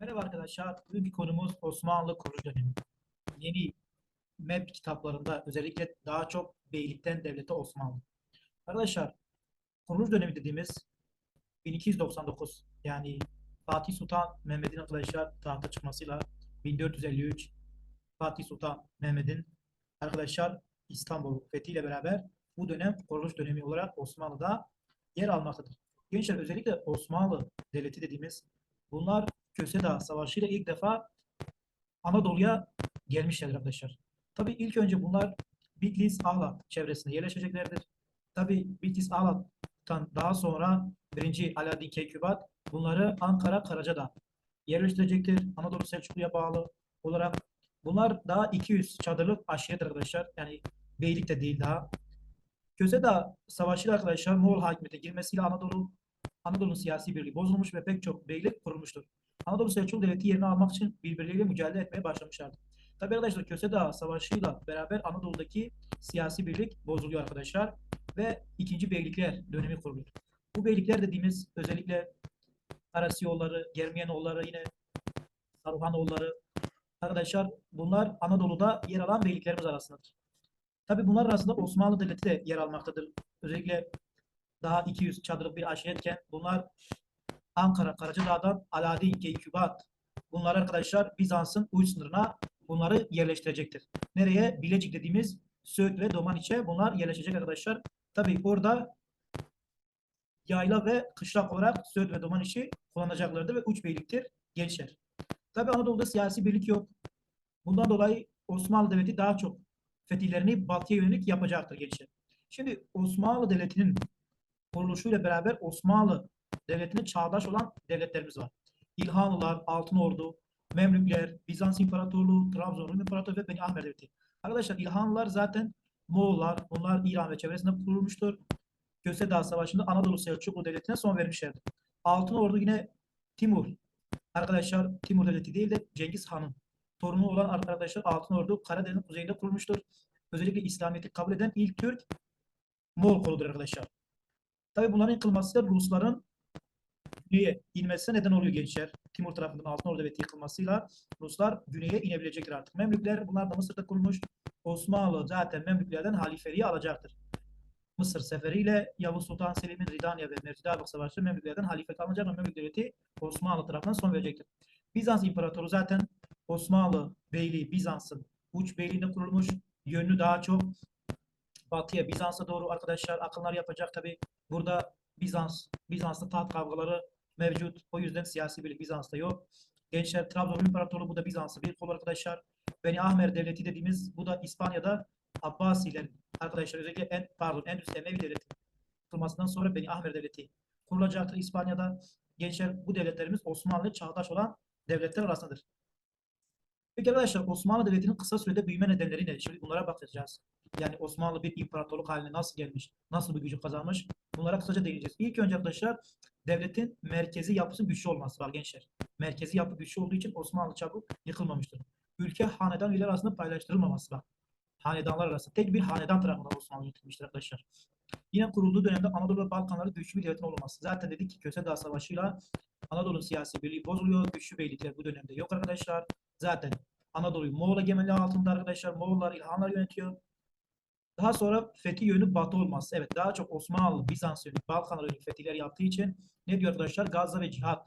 Merhaba arkadaşlar. Bugünkü konumuz Osmanlı kuruluş dönemi. Yeni MEP kitaplarında özellikle daha çok beylikten devlete Osmanlı. Arkadaşlar kuruluş dönemi dediğimiz 1299 yani Fatih Sultan Mehmet'in arkadaşlar tahta çıkmasıyla 1453 Fatih Sultan Mehmet'in arkadaşlar İstanbul fethiyle beraber bu dönem kuruluş dönemi olarak Osmanlı'da yer almaktadır. Gençler özellikle Osmanlı Devleti dediğimiz bunlar Köse Dağı Savaşı ile ilk defa Anadolu'ya gelmişlerdir arkadaşlar. Tabii ilk önce bunlar Bitlis, Ahlat çevresinde yerleşeceklerdir. Tabii Bitlis, Ahlat'tan daha sonra 1. Alaaddin Keykubat bunları Ankara, Karacadağ yerleştirecektir. Anadolu Selçuklu'ya bağlı olarak. Bunlar daha 200 çadırlık aşiret arkadaşlar. Yani beylik de değil daha. Köse Dağı Savaşı arkadaşlar Moğol hakimiyete girmesiyle Anadolu Anadolu'nun siyasi birliği bozulmuş ve pek çok beylik kurulmuştur. Anadolu Selçuklu Devleti yerini almak için birbirleriyle mücadele etmeye başlamışlardı. Tabi arkadaşlar Köse Dağı Savaşı'yla beraber Anadolu'daki siyasi birlik bozuluyor arkadaşlar ve ikinci beylikler dönemi kuruluyor. Bu beylikler dediğimiz özellikle Karasiyoğulları, Germiyanoğulları yine Saruhanoğulları arkadaşlar bunlar Anadolu'da yer alan beyliklerimiz arasındadır. Tabi bunlar arasında Osmanlı Devleti de yer almaktadır. Özellikle daha 200 çadırlık bir aşiretken bunlar Ankara, Karacadağ'dan Alaaddin, Keykubat bunlar arkadaşlar Bizans'ın uç sınırına bunları yerleştirecektir. Nereye? Bilecik dediğimiz Söğüt ve Domaniç'e bunlar yerleşecek arkadaşlar. Tabii orada yayla ve kışlak olarak Söğüt ve Domaniç'i kullanacaklardır ve uç beyliktir gençler. Tabii Anadolu'da siyasi birlik yok. Bundan dolayı Osmanlı Devleti daha çok fetihlerini batıya yönelik yapacaktır gençler. Şimdi Osmanlı Devleti'nin kuruluşuyla beraber Osmanlı Devleti'ne çağdaş olan devletlerimiz var. İlhanlılar, Altınordu, Memlükler, Bizans İmparatorluğu, Trabzon Rum İmparatorluğu ve Beni Ahmet Devleti. Arkadaşlar İlhanlılar zaten Moğollar, bunlar İran ve çevresinde kurulmuştur. Köse Dağı Savaşı'nda Anadolu Selçuklu Devleti'ne son vermişlerdi. Altınordu yine Timur. Arkadaşlar Timur Devleti değil de Cengiz Han'ın torunu olan arkadaşlar Altınordu Karadeniz'in kuzeyinde kurulmuştur. Özellikle İslamiyet'i kabul eden ilk Türk Moğol koludur arkadaşlar. Tabi bunların yıkılması Rusların güneye inmesine neden oluyor gençler. Timur tarafından Altınordu Devleti yıkılmasıyla Ruslar güneye inebilecektir artık. Memlükler bunlar da Mısır'da kurulmuş. Osmanlı zaten Memlüklerden halifeliği alacaktır. Mısır seferiyle Yavuz Sultan Selim'in Ridaniye ve Mercidarlık Savaşı Memlüklerden halifet alınacak ve Memlük Devleti Osmanlı tarafından son verecektir. Bizans İmparatoru zaten Osmanlı Beyliği Bizans'ın uç beyliğinde kurulmuş. Yönlü daha çok batıya Bizans'a doğru arkadaşlar akınlar yapacak tabi. Burada Bizans, Bizans'ta taht kavgaları mevcut. O yüzden siyasi birlik Bizans'ta yok. Gençler Trabzon İmparatorluğu bu da Bizans'ı bir kol arkadaşlar. Beni Ahmer Devleti dediğimiz bu da İspanya'da Abbasiler arkadaşlar özellikle en pardon Endülüs Emevi Devleti kurulmasından sonra Beni Ahmer Devleti kurulacaktır İspanya'da. Gençler bu devletlerimiz Osmanlı çağdaş olan devletler arasındadır. Peki arkadaşlar Osmanlı Devleti'nin kısa sürede büyüme nedenleri nedir? Şimdi bunlara bakacağız. Yani Osmanlı bir imparatorluk haline nasıl gelmiş? Nasıl bir gücü kazanmış? Bunlara kısaca değineceğiz. İlk önce arkadaşlar devletin merkezi yapısının güçlü olması var gençler. Merkezi yapı güçlü olduğu için Osmanlı çabuk yıkılmamıştır. Ülke hanedan üyeler arasında paylaştırılmaması var. Hanedanlar arasında tek bir hanedan tarafından Osmanlı yıkılmıştır arkadaşlar. Yine kurulduğu dönemde Anadolu ve Balkanlarda güçlü bir devletin olması. Zaten dedik ki Köse Dağı Savaşı'yla Anadolu'nun siyasi birliği bozuluyor. Güçlü beylikler bu dönemde yok arkadaşlar. Zaten Anadolu'yu Moğol egemenliği altında arkadaşlar. Moğollar, İlhanlar yönetiyor. Daha sonra fethi yönü batı olması. Evet daha çok Osmanlı, Bizans yönü, Balkanlar yönü fetihler yaptığı için ne diyor arkadaşlar? Gazze ve cihat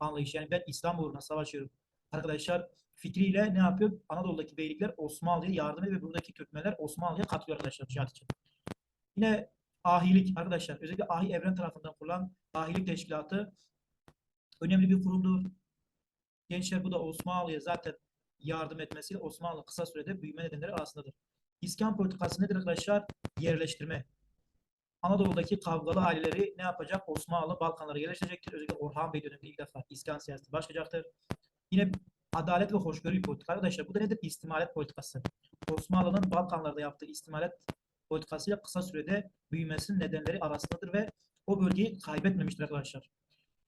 anlayışı. Yani ben İslam uğruna savaşıyorum. Arkadaşlar fikriyle ne yapıyor? Anadolu'daki beylikler Osmanlı'ya yardım ediyor ve buradaki Türkmenler Osmanlı'ya katılıyor arkadaşlar cihat için. Yine ahilik arkadaşlar. Özellikle Ahi Evren tarafından kurulan ahilik teşkilatı önemli bir kurumdur. Gençler bu da Osmanlı'ya zaten yardım etmesiyle Osmanlı kısa sürede büyüme nedenleri arasındadır. İskan politikası nedir arkadaşlar? Yerleştirme. Anadolu'daki kavgalı aileleri ne yapacak? Osmanlı Balkanlara yerleştirecektir. Özellikle Orhan Bey döneminde ilk defa iskan siyaseti başlayacaktır. Yine adalet ve hoşgörü politika. Arkadaşlar bu da nedir? İstimalet politikası. Osmanlı'nın Balkanlarda yaptığı istimalet politikasıyla kısa sürede büyümesinin nedenleri arasındadır ve o bölgeyi kaybetmemiştir arkadaşlar.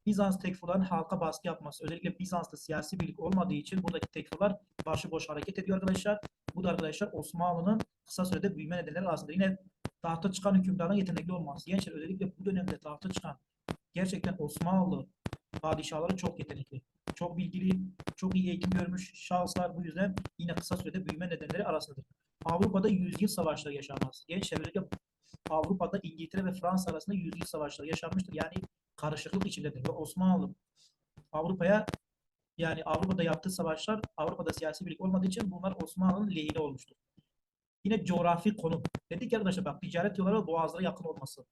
Bizans tekfurların halka baskı yapması. Özellikle Bizans'ta siyasi birlik olmadığı için buradaki tekfurlar başıboş hareket ediyor arkadaşlar. Bu da arkadaşlar Osmanlı'nın kısa sürede büyüme nedenleri arasında. Yine tahta çıkan hükümdarın yetenekli olması. Gençler özellikle bu dönemde tahta çıkan gerçekten Osmanlı padişahları çok yetenekli. çok bilgili, çok iyi eğitim görmüş şahıslar bu yüzden yine kısa sürede büyüme nedenleri arasındadır. Avrupa'da yüzyıl savaşları yaşanmaz. Genç özellikle Avrupa'da İngiltere ve Fransa arasında yüzyıl savaşları yaşanmıştır. Yani karışıklık içindedir ve Osmanlı Avrupa'ya yani Avrupa'da yaptığı savaşlar Avrupa'da siyasi birlik olmadığı için bunlar Osmanlı'nın lehine olmuştur. Yine coğrafi konum. Dedik arkadaşlar bak ticaret yolları boğazlara yakın olması.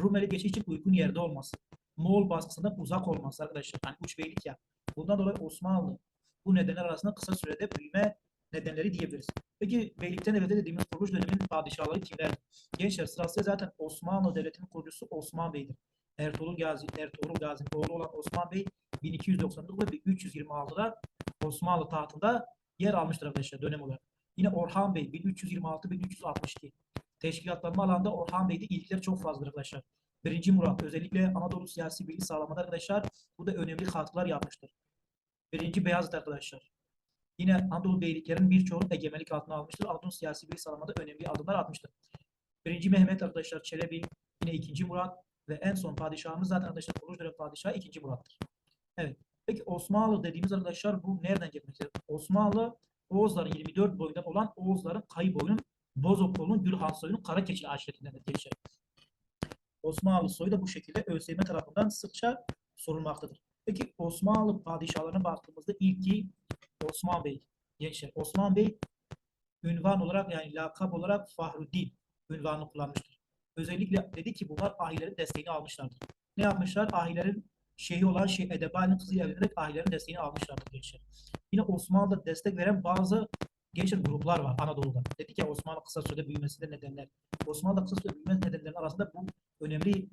Rumeli geçiş için uygun yerde olması. Moğol baskısından uzak olması arkadaşlar. Yani uç beylik ya. Bundan dolayı Osmanlı bu nedenler arasında kısa sürede büyüme nedenleri diyebiliriz. Peki beylikten devlete dediğimiz kuruluş döneminin padişahları kimler? Gençler sırasıyla zaten Osmanlı Devleti'nin kurucusu Osman Bey'dir. Ertuğrul Gazi, Ertuğrul Gazi'nin oğlu olan Osman Bey 1299 ve 326'da Osmanlı tahtında yer almıştır arkadaşlar dönem olarak. Yine Orhan Bey 1326-1362. Teşkilatlanma alanda Orhan Bey'de ilgiler çok fazladır arkadaşlar. Birinci Murat özellikle Anadolu siyasi birliği sağlamada arkadaşlar bu da önemli katkılar yapmıştır. Birinci Beyazıt arkadaşlar. Yine Anadolu beyliklerin birçoğunu egemenlik altına almıştır. Anadolu siyasi birliği sağlamada önemli adımlar atmıştır. Birinci Mehmet arkadaşlar Çelebi, yine ikinci Murat ve en son padişahımız zaten arkadaşlar kuruluş dönem padişahı ikinci Murat'tır. Evet. Peki Osmanlı dediğimiz arkadaşlar bu nereden gelmektedir? Osmanlı Oğuzların 24 boyundan olan Oğuzların Kayıboy'un, Bozoklu'nun, Gülhan soyunun Karakeçili aşiretinden geçer. Osmanlı soyu da bu şekilde ÖSYM tarafından sıkça sorulmaktadır. Peki Osmanlı padişahlarına baktığımızda ilki Osman Bey. Gençler Osman Bey ünvan olarak yani lakap olarak Fahruddin ünvanını kullanmıştır. Özellikle dedi ki bunlar ahilerin desteğini almışlardır. Ne yapmışlar? Ahilerin şeyhi olan şey Edebali'nin kızıyla evlenerek ahilerin desteğini almışlardır gençler. Yine Osmanlı'da destek veren bazı gençler gruplar var Anadolu'da. Dedik ya Osmanlı kısa sürede büyümesinde nedenler. Osmanlı'da kısa sürede büyüme nedenlerinin arasında bu önemli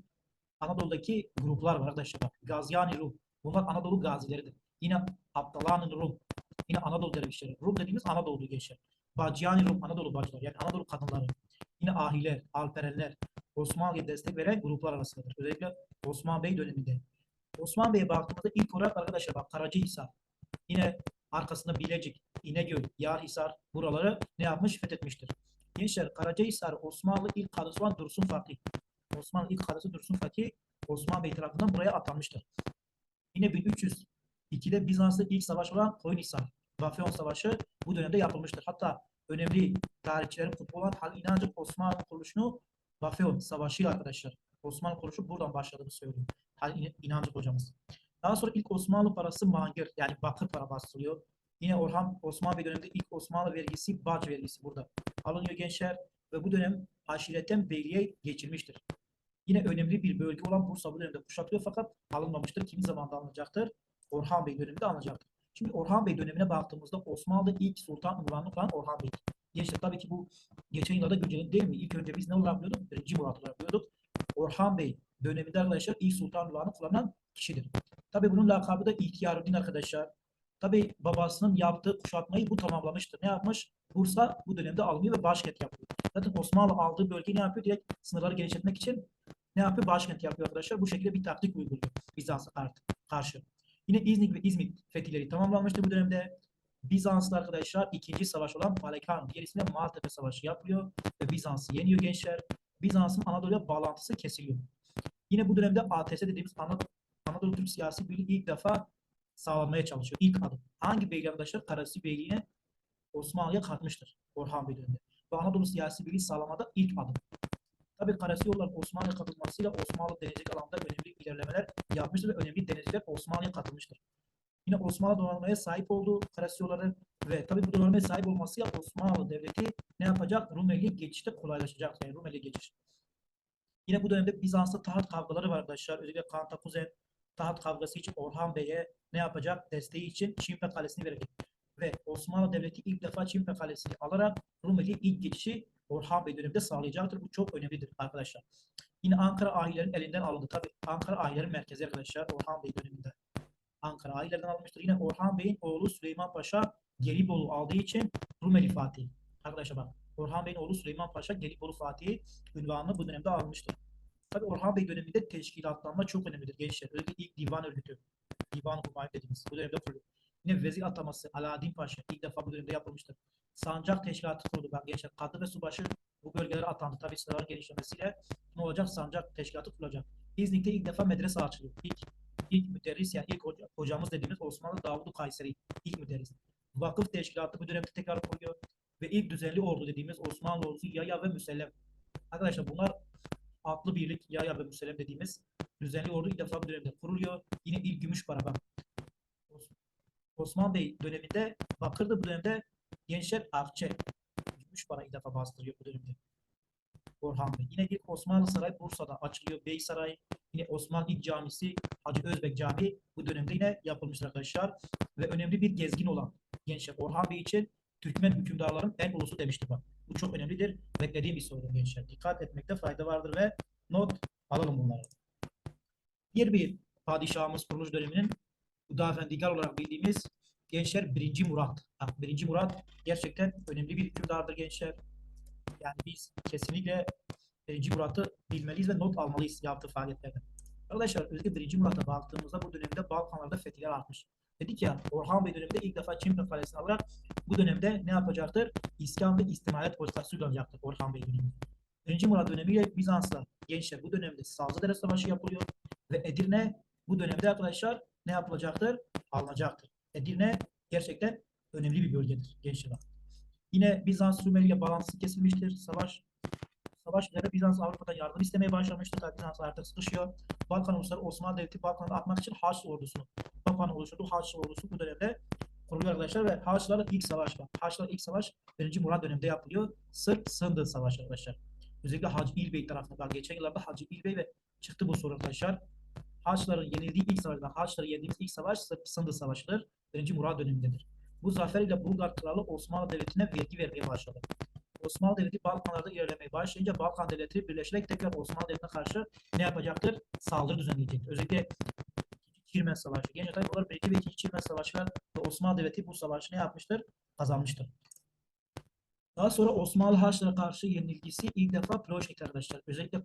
Anadolu'daki gruplar var arkadaşlar. Bak, Gazyani Rum. Bunlar Anadolu gazileridir. Yine Abdalan'ın Rum. Yine Anadolu dervişleri. Rum dediğimiz Anadolu geçer. Bacıyani Rum, Anadolu bacılar. Yani Anadolu kadınları. Yine Ahiler, Alperenler. Osmanlı'ya destek veren gruplar arasındadır. Özellikle Osman Bey döneminde. Osman Bey'e baktığımızda ilk olarak arkadaşlar bak Karacahisar. Yine arkasında Bilecik, İnegöl, Yarhisar buraları ne yapmış? Fethetmiştir. Gençler Karacahisar Osmanlı ilk kadısı olan Dursun Fatih. Osmanlı ilk kadısı Dursun Fatih Osman Bey tarafından buraya atanmıştır. Yine 1302'de Bizans'ta ilk savaş olan Koyunhisar, Vafyon Savaşı bu dönemde yapılmıştır. Hatta önemli tarihçilerin kutbu olan Halil İnancı Osmanlı kuruluşunu Vafyon Savaşı arkadaşlar. Osmanlı kuruluşu buradan başladığını söylüyor. İnancı hocamız. Daha sonra ilk Osmanlı parası mangır yani bakır para bastırılıyor. Yine Orhan Osmanlı Bey döneminde ilk Osmanlı vergisi bac vergisi burada alınıyor gençler ve bu dönem aşiretten beyliğe geçilmiştir. Yine önemli bir bölge olan Bursa bu dönemde kuşatılıyor fakat alınmamıştır. Kimi zamanda alınacaktır? Orhan Bey döneminde alınacaktır. Şimdi Orhan Bey dönemine baktığımızda Osmanlı'da ilk sultan unvanı olan Orhan Bey. Gençler tabii ki bu geçen yıllarda güncel değil mi? İlk önce biz ne olarak biliyorduk? Birinci Murat olarak biliyorduk. Orhan Bey döneminde arkadaşlar ilk sultan unvanı kullanan kişidir. Tabii bunun lakabı da İhtiyarüddin arkadaşlar. Tabii babasının yaptığı kuşatmayı bu tamamlamıştır. Ne yapmış? Bursa bu dönemde alınıyor ve başkent yapıyor. Zaten Osmanlı aldığı bölgeyi ne yapıyor? Direkt sınırları genişletmek için ne yapıyor? Başkent yapıyor arkadaşlar. Bu şekilde bir taktik uyguluyor Bizans'a karşı. Yine İznik ve İzmit fetihleri tamamlanmıştır bu dönemde. Bizanslı arkadaşlar ikinci savaş olan Balekan, diğer ismiyle Maltepe Savaşı yapıyor ve Bizans'ı yeniyor gençler. Bizans'ın Anadolu'ya bağlantısı kesiliyor. Yine bu dönemde ATS dediğimiz Anadolu, Anadolu Türk Siyasi Birliği ilk defa sağlanmaya çalışıyor. İlk adım. Hangi beyliği arkadaşlar? Karasi Beyliği'ne Osmanlı'ya katmıştır Orhan Bey döneminde. Ve Anadolu Siyasi Birliği sağlamada ilk adım. Tabii Karasi yollar Osmanlı'ya katılmasıyla Osmanlı denizcilik alanında önemli ilerlemeler yapmıştır ve önemli denizciler Osmanlı'ya katılmıştır. Yine Osmanlı donanmaya sahip olduğu Karasi yolları ve tabii bu donanmaya sahip olmasıyla Osmanlı Devleti ne yapacak? Rumeli geçişte kolaylaşacak. Yani Rumeli geçiş. Yine bu dönemde Bizans'ta taht kavgaları var arkadaşlar. Özellikle Kantakuzen taht kavgası için Orhan Bey'e ne yapacak? Desteği için Çimpe Kalesi'ni verecek. Ve Osmanlı Devleti ilk defa Çimpe Kalesi'ni alarak Rumeli ilk geçişi Orhan Bey döneminde sağlayacaktır. Bu çok önemlidir arkadaşlar. Yine Ankara ahilerin elinden alındı. Tabi Ankara ahilerin merkezi arkadaşlar Orhan Bey döneminde. Ankara ahilerden alınmıştır. Yine Orhan Bey'in oğlu Süleyman Paşa Gelibolu aldığı için Rumeli Fatih. Arkadaşlar bak Orhan Bey'in oğlu Süleyman Paşa Gelibolu Fatih ünvanını bu dönemde almıştır. Tabi Orhan Bey döneminde teşkilatlanma çok önemlidir gençler. Özellikle ilk divan örgütü. Divan Humayun dediğimiz bu dönemde kuruluyor. Yine vezir ataması Alaaddin Paşa ilk defa bu dönemde yapılmıştır. Sancak teşkilatı kuruldu. Bak gençler kadı ve subaşı bu bölgelere atandı. Tabi sınırların genişlemesiyle ne olacak? Sancak teşkilatı kurulacak. İznik'te ilk defa medrese açılıyor. İlk ilk müderris yani ilk hoca- hocamız dediğimiz Osmanlı Davud Kayseri ilk müderris. Vakıf teşkilatı bu dönemde tekrar kuruyor ve ilk düzenli ordu dediğimiz Osmanlı ordusu Yaya ve Müsellem. Arkadaşlar bunlar atlı birlik Yaya ve Müsellem dediğimiz düzenli ordu ilk defa bu dönemde kuruluyor. Yine ilk bak. Os- Osman Bey döneminde Bakır'da bu dönemde Gençler Akçe Gümüşpara ilk defa bastırıyor bu dönemde. Orhan Bey. Yine ilk Osmanlı Saray Bursa'da açılıyor. Bey Saray, yine Osmanlı İlk Camisi, Hacı Özbek Camii bu dönemde yine yapılmıştır arkadaşlar. Ve önemli bir gezgin olan gençler Orhan Bey için Türkmen hükümdarların en ulusu demiştir bak. Bu çok önemlidir. Beklediğim bir soru gençler. Dikkat etmekte fayda vardır ve not alalım bunları. Diğer bir padişahımız kuruluş döneminin Hüdavendigar olarak bildiğimiz gençler 1. Murat. Bak 1. Murat gerçekten önemli bir hükümdardır gençler. Yani biz kesinlikle 1. Murat'ı bilmeliyiz ve not almalıyız yaptığı faaliyetlerden. Arkadaşlar özellikle 1. Murat'a baktığımızda bu dönemde Balkanlarda fetihler artmış. Dedik ya Orhan Bey döneminde ilk defa Çimpe Kalesi'ni alarak bu dönemde ne yapacaktır? İskan ve istimalet politikası uygulayacaktır Orhan Bey döneminde. 1. Murat dönemiyle Bizans'la gençler bu dönemde Sazlıdere Savaşı yapılıyor ve Edirne bu dönemde arkadaşlar ne yapılacaktır? Alınacaktır. Edirne gerçekten önemli bir bölgedir gençler. Yine Bizans ile bağlantısı kesilmiştir. Savaş savaş üzerine Bizans Avrupa'dan yardım istemeye başlamıştır. Tabii Bizans artık sıkışıyor. Balkan ulusları Osmanlı Devleti Balkan'a atmak için Haçlı ordusunu, Papa'nın oluşturduğu Haçlı ordusu bu dönemde kuruluyor arkadaşlar ve Haçlılarla ilk savaş var. Haçlılarla ilk savaş 1. Murat döneminde yapılıyor. Sırp Sındı Savaşı arkadaşlar. Özellikle Hacı İlbey tarafından. Geçen yıllarda Hacı İlbey ve çıktı bu soru arkadaşlar. Haçlıların yenildiği ilk savaşlar, Haçlıları yendiğimiz ilk savaş Sındı Savaşı'dır. 1. Murat dönemindedir. Bu zafer ile Bulgar Kralı Osmanlı Devleti'ne vergi vermeye başladı. Osmanlı Devleti Balkanlarda ilerlemeye başlayınca Balkan Devleti birleşerek tekrar Osmanlı Devleti'ne karşı ne yapacaktır? Saldırı düzenleyecektir. Özellikle 2. Çirmen Savaşı. Genç olarak 1. ve 2. Çirmen Savaşı'lar ve Osmanlı Devleti bu savaşı ne yapmıştır? Kazanmıştır. Daha sonra Osmanlı Haçlılara karşı yenilgisi ilk defa Ploşnik'te arkadaşlar. Özellikle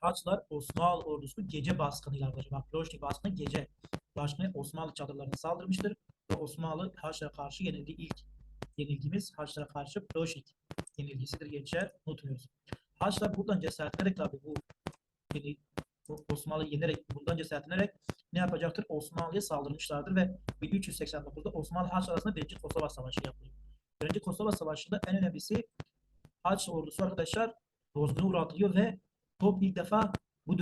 Haçlılar Osmanlı ordusu gece baskınıyla arkadaşlar. Bak Ploşnik baskını gece baskını Osmanlı çadırlarına saldırmıştır ve Osmanlı Haçlılara karşı yenildiği ilk yenilgimiz Haçlılara karşı Ploşnik yenilgisidir gençler. Unutmuyoruz. Haçlılar buradan cesaretlenerek tabi bu, yeni, bu Osmanlı yenerek buradan cesaretlenerek ne yapacaktır? Osmanlı'ya saldırmışlardır ve 1389'da Osmanlı Haçlı arasında 1. Kosova Savaşı yapılıyor. 1. Kosova Savaşı'nda en önemlisi Haçlı ordusu arkadaşlar bozguna uğratılıyor ve top ilk defa bu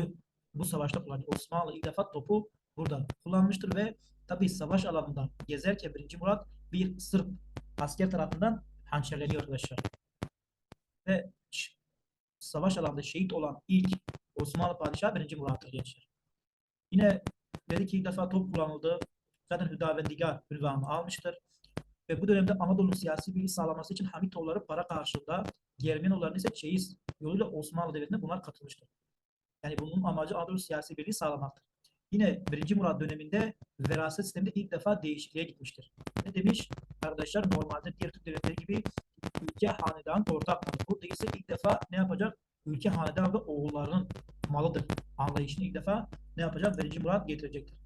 bu savaşta kullanıyor. Osmanlı ilk defa topu burada kullanmıştır ve tabi savaş alanında gezerken 1. Murat bir Sırp asker tarafından hançerleniyor arkadaşlar. Ş- savaş alanında şehit olan ilk Osmanlı padişahı 1. Murat'tır gençler. Yine dedi ki ilk defa top kullanıldı. Zaten Hüdavendigar ünvanını almıştır. Ve bu dönemde Anadolu'nun siyasi birliği sağlaması için Hamitoğulları para karşılığında Germenoğulların ise çeyiz yoluyla Osmanlı Devleti'ne bunlar katılmıştır. Yani bunun amacı Anadolu siyasi birliği sağlamaktır. Yine 1. Murat döneminde veraset sisteminde ilk defa değişikliğe gitmiştir. Ne demiş? Arkadaşlar normalde diğer Türk devletleri gibi ülke hanedan ortak malı. Burada ise ilk defa ne yapacak? Ülke hanedan ve oğullarının malıdır. Anlayışını ilk defa ne yapacak? 1. Murat getirecektir.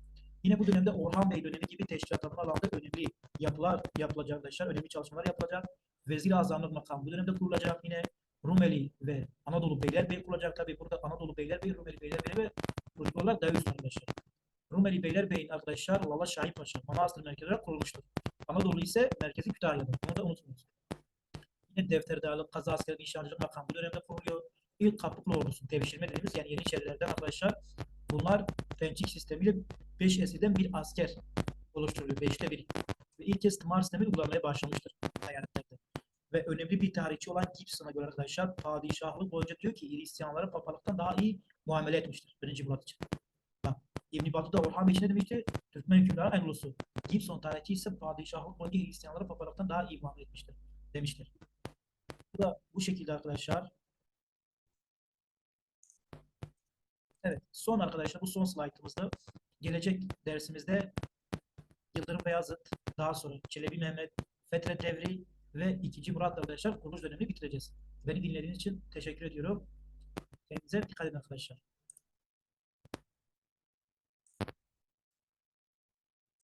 Yine bu dönemde Orhan Bey dönemi gibi teşkilatlanma alanda önemli yapılar yapılacak arkadaşlar. Önemli çalışmalar yapılacak. Vezir-i Azamlık makamı bu dönemde kurulacak. Yine Rumeli ve Anadolu Beylerbeyi kurulacak. Tabi burada Anadolu Beylerbeyi, Rumeli Beylerbeyi ve olarak Davut arkadaşlar. Rumeli Beylerbeyi'nin arkadaşlar Lala Şahin Paşa, Manastır merkezi olarak kurulmuştur. Anadolu ise merkezi Kütahya'dır. Bunu da unutmayın. Yine Defterdarlık, Kaza Askerlik, Nişancılık makamı bu dönemde kuruluyor. İlk Kapıklı Ordusu, devşirme dediğimiz yani Yeniçerilerden arkadaşlar bunlar pençik sistemiyle 5 esirden bir asker oluşturuluyor. 5'te 1. Ve ilk kez tımar sistemi uygulamaya başlamıştır hayaletlerde. Ve önemli bir tarihçi olan Gibson'a göre arkadaşlar padişahlık boyunca diyor ki Hristiyanlara papalıktan daha iyi muamele etmiştir 1. Murat için. İbn Battuta Orhan Bey için ne demişti? Türkmen hükümdarı en ulusu. Gibson tarihçi ise padişahlık boyunca Hristiyanlara papalıktan daha iyi muamele etmiştir demiştir. Bu da bu şekilde arkadaşlar. Evet, son arkadaşlar bu son slaytımızda gelecek dersimizde Yıldırım Beyazıt, daha sonra Çelebi Mehmet, Fetret Devri ve 2. Murat arkadaşlar kuruluş dönemini bitireceğiz. Beni dinlediğiniz için teşekkür ediyorum. Kendinize dikkat edin arkadaşlar.